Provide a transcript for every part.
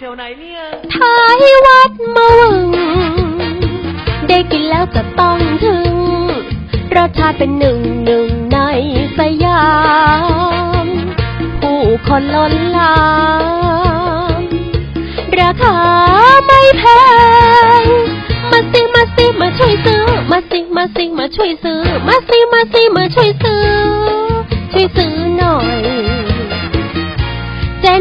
แถวไหนเนี่ยท้ายวัดมะวังได้กินแล้วจะต้องถึง รสชาติเป็นหนึ่งหนึ่งในสยาม ผู้คนล้นหลามราคาไม่แพง มาสิมาสิมาช่วยซื้อ มาสิมาสิมาช่วยซื้อ มาสิมาสิมาช่วยซื้อ ช่วยซื้อ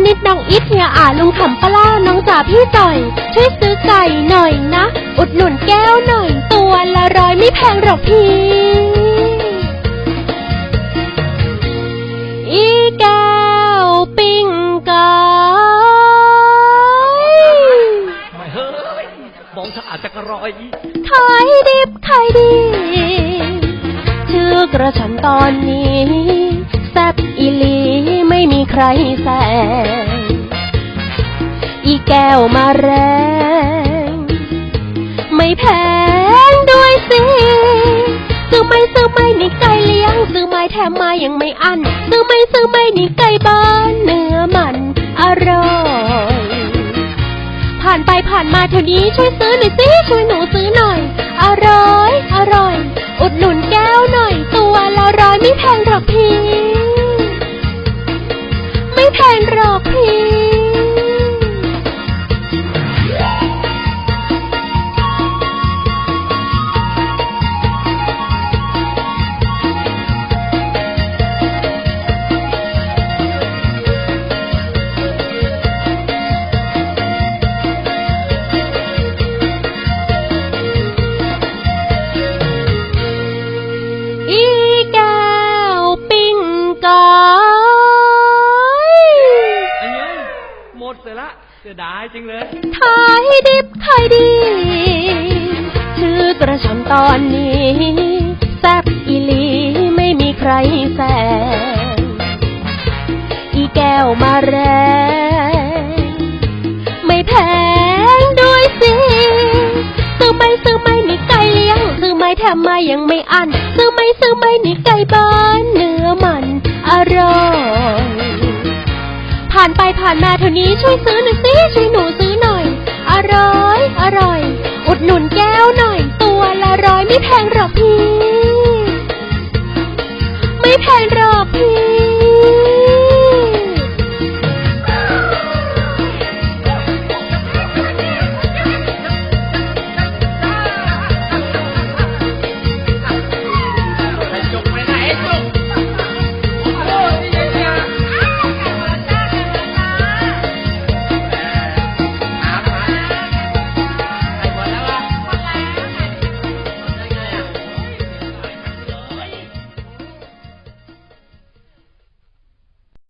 นิดน้องอิทเฮียอาลุงขำปลาล่าน้องจ๋าพี่จ่อย ช่วยซื้อไก่หน่อยนะ อุดหนุนแก้วหน่อย ตัวละร้อยไม่แพงหรอกพี่ อีแก้วปิ้งไก่ไม่เฮ้ยมองสะอาดจะกระรอยขายดิบขายดี ชื่อกระฉันตอนนี้ แซบอีลี ม่มีใครแซงอีแก้วมาแรง ไม่แพงด้วยสิซื้อไม่ซื้อไม่นี่ไก่เลี้ยง ซื้อไม่แถมมายังไม่อัน ซื้อไม่ซื้อไม่นี่ไก่บ้านเนื้อมันอร่อย ผ่านไปผ่านมาแถวนี้ช่วยซื้อหน่อยสิช่วย แฟนรอกพี่ เสียดายจริงเลยขายดิบขายดี ชื่อกระชำตอนนี้แซบอีลีไม่มีใครแซงอีแก้วมาแรงไม่แพงด้วยสิซื้อไม่ซื้อไม่นี่ไก่เลี้ยงซื้อไม่แถมไมายังไม่อันซื้อไม่ซื้อไม่นี่ไก่บ้านเนื้อมันอร่อยผ่านไปผ่านมาแถวนี้ช่วยซื้อหน่อ ยสิ